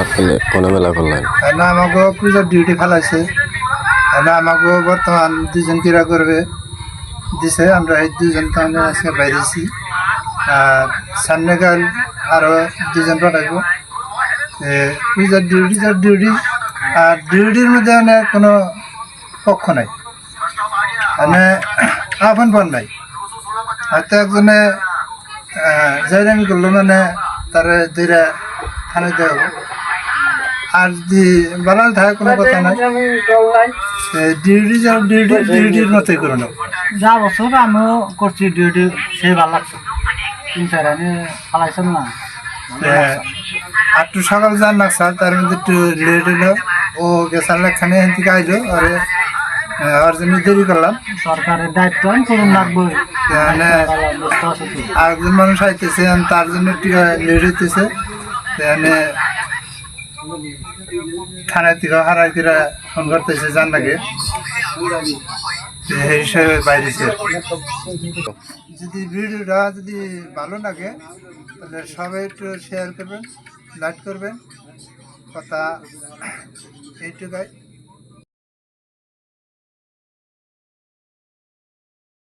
সাতকালে কোনে মেলা করলেন। না আমাকে পূজার ডিউটি ফেলাইছে। না আমাকে বর্তমান দুজন কিরা করবে। দিছে, আমরা এই দুজন তাহলে আজকে বাইরেছি আর সামনেকাল আরও দুজন পাঠাইব। পূজার ডিউটি যার ডিউটি আর ডিউটির মধ্যে মানে কোনো পক্ষ নাই। মানে আপন পণ নাই। হয়তো একজনে জয়রামি করল মানে তারা দুইরা থানায় দেওয়া। আর বানাল থাকে কোনো কথা নাই। ডিউটি যাও ডিউটি ডিউটির মতোই করে নেব যা বছর আমিও করছি ডিউটি সেই ভালো লাগছে। তিন চার আনি পালাইছেন না। একটু সকাল যান না স্যার তার মধ্যে একটু লেট হলো। ও গেছার লেখানে এখান থেকে আইলো আরে ওর জন্য দেরি করলাম। সরকারের দায়িত্ব আমি পূরণ লাগবে। মানে আরেকজন মানুষ আইতেছে আর তার জন্য একটু লেট হইতেছে। মানে থানার থেকে হারাই ফোন করতেছে জান নাকি। সেই হিসেবে বাইরেছে। যদি ভিডিওটা যদি ভালো লাগে, তাহলে সবাই একটু শেয়ার করবেন লাইক করবেন। কথা এইটুকাই।